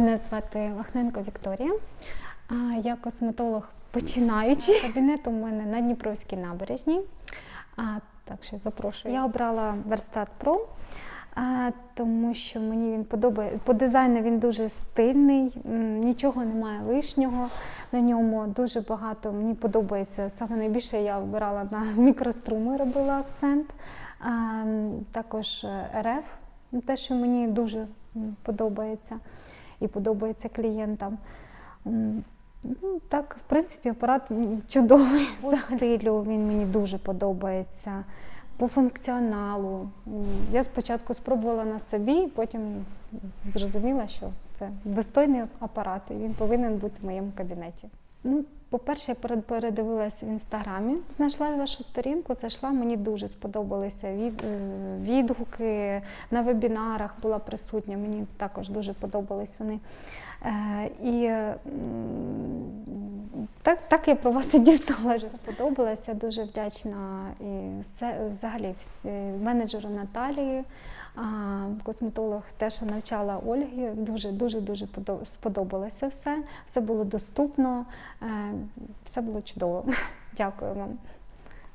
Мене звати Лахненко Вікторія. Я косметолог починаючий. Кабінет у мене на Дніпровській набережній. Так що запрошую. Я обрала Верстат а, тому що мені він подобає. По дизайну він дуже стильний, нічого немає лишнього на ньому. Дуже багато мені подобається. Саме найбільше я обирала на мікроструми, робила акцент. Також е, РФ, те, що мені дуже подобається і подобається клієнтам. Ну, так, в принципі, апарат чудовий. По стилю він мені дуже подобається. По функціоналу. Я спочатку спробувала на собі, потім зрозуміла, що це достойний апарат, і він повинен бути в моєму кабінеті. Ну, по-перше, я перед- передивилась в інстаграмі, знайшла вашу сторінку, зайшла, мені дуже сподобалися е, відгуки на вебінарах була присутня, мені також дуже подобались вони. Е, і так, так я про вас і дізналася. Сподобалася, дуже вдячна і все, взагалі всі- менеджеру Наталії, косметолог теж навчала Ольги. Дуже дуже дуже подо- сподобалося все. Все було доступно, е, все було чудово. Дякую вам.